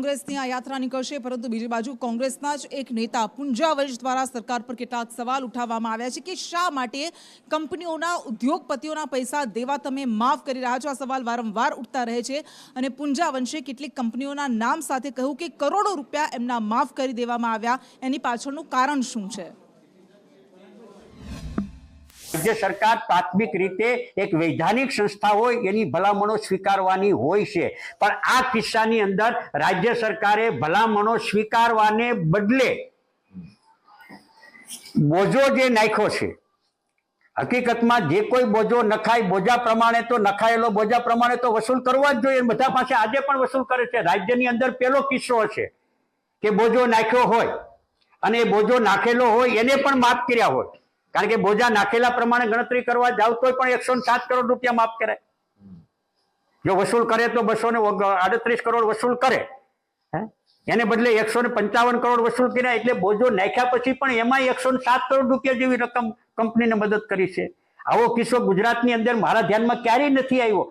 કોંગ્રેસની આ યાત્રા નીકળશે, પરંતુ બીજી બાજુ કોંગ્રેસના જ એક નેતા પુંજા વંશ દ્વારા સરકાર પર કેટલાક સવાલ ઉઠાવવામાં આવ્યા છે કે શા માટે કંપનીઓના ઉદ્યોગપતિઓના પૈસા દેવા તમે માફ કરી રહ્યા છો? આ સવાલ વારંવાર ઉઠતા રહે છે અને પુંજા વંશે કેટલીક કંપનીઓના નામ સાથે કહ્યું કે કરોડો રૂપિયા એમના માફ કરી દેવામાં આવ્યા. એની પાછળનું કારણ શું છે? રાજ્ય સરકાર પ્રાથમિક રીતે એક વૈધાનિક સંસ્થા હોય, એની ભલામણો સ્વીકારવાની હોય છે. પણ આ કિસ્સાની અંદર રાજ્ય સરકારે ભલામણો સ્વીકારવાને બદલે બોજો જે નાખ્યો છે, હકીકતમાં જે કોઈ બોજો નખાય, બોજા પ્રમાણે તો નખાયેલો, બોજા પ્રમાણે તો વસૂલ કરવા જ જોઈએ. બધા પાસે આજે પણ વસૂલ કરે છે. રાજ્યની અંદર પેલો કિસ્સો છે કે બોજો નાખ્યો હોય અને એ બોજો નાખેલો હોય, એને પણ માફ કર્યા હોય. કારણ કે બોજા નાખેલા પ્રમાણે ગણતરી કરવા જાવ તોય પણ એકસો સાત કરોડ રૂપિયા માફ કરે. જો વસૂલ કરે તો બસો ને આડત્રીસ કરોડ વસૂલ કરે. એને બદલે એકસો ને પંચાવન કરોડ વસૂલ કર્યા એટલે બોજો નાખ્યા પછી પણ એમાં એકસો સાત કરોડ રૂપિયા જેવી રકમ કંપનીને મદદ કરી છે. આવો કિસ્સો ગુજરાતની અંદર મારા ધ્યાનમાં ક્યારેય નથી આવ્યો.